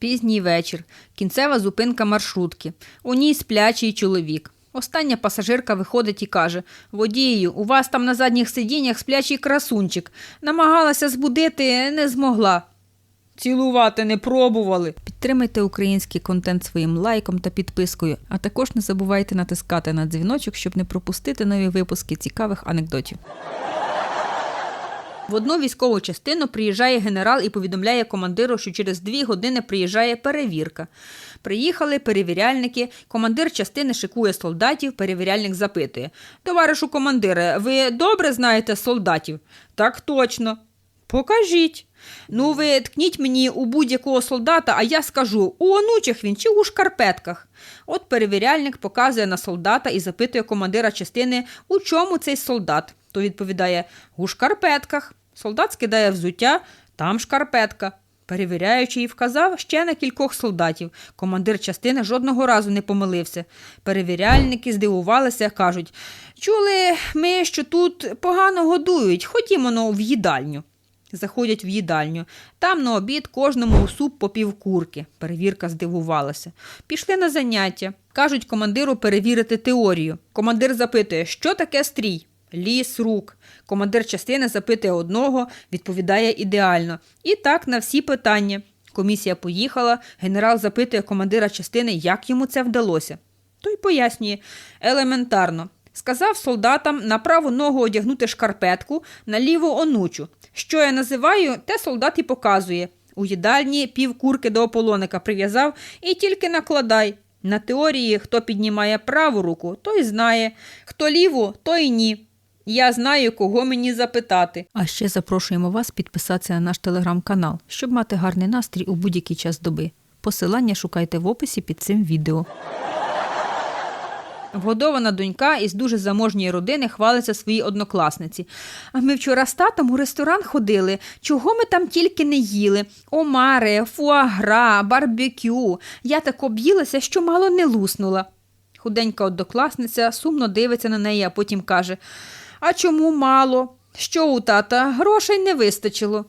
Пізній вечір. Кінцева зупинка маршрутки. У ній сплячий чоловік. Остання пасажирка виходить і каже: Водію, у вас там на задніх сидіннях сплячий красунчик. Намагалася збудити, не змогла. Цілувати не пробували. Підтримайте український контент своїм лайком та підпискою, а також не забувайте натискати на дзвіночок, щоб не пропустити нові випуски цікавих анекдотів. В одну військову частину приїжджає генерал і повідомляє командиру, що через дві години приїжджає перевірка. Приїхали перевіряльники, командир частини шикує солдатів, перевіряльник запитує: Товаришу командире, ви добре знаєте солдатів? Так точно. Покажіть. Ну, ви ткніть мені у будь-якого солдата, а я скажу, у онучих він чи у шкарпетках. От перевіряльник показує на солдата і запитує командира частини, у чому цей солдат. То відповідає у шкарпетках. Солдат скидає взуття, там шкарпетка. Перевіряючий вказав ще на кількох солдатів. Командир частини жодного разу не помилився. Перевіряльники здивувалися, кажуть: чули ми, що тут погано годують, ходімо но в їдальню. Заходять в їдальню. Там на обід кожному у суп по півкурки. Перевірка здивувалася. Пішли на заняття. Кажуть командиру перевірити теорію. Командир запитує, що таке стрій? Ліс рук. Командир частини запитує одного, відповідає ідеально. І так на всі питання. Комісія поїхала, генерал запитує командира частини, як йому це вдалося. Той пояснює елементарно. Сказав солдатам на праву ногу одягнути шкарпетку, на ліву онучу. Що я називаю, те солдат і показує. У їдальні пів курки до ополоника прив'язав і тільки накладай. На теорії, хто піднімає праву руку, той знає, хто ліву, той ні. Я знаю, кого мені запитати. А ще запрошуємо вас підписатися на наш телеграм-канал, щоб мати гарний настрій у будь-який час доби. Посилання шукайте в описі під цим відео. Вгодована донька із дуже заможньої родини хвалиться своїй однокласниці. А ми вчора з татом у ресторан ходили. Чого ми там тільки не їли? Омари, фуагра, барбекю. Я так об'їлася, що мало не луснула. Худенька однокласниця сумно дивиться на неї, а потім каже: А чому мало? Що у тата? Грошей не вистачило.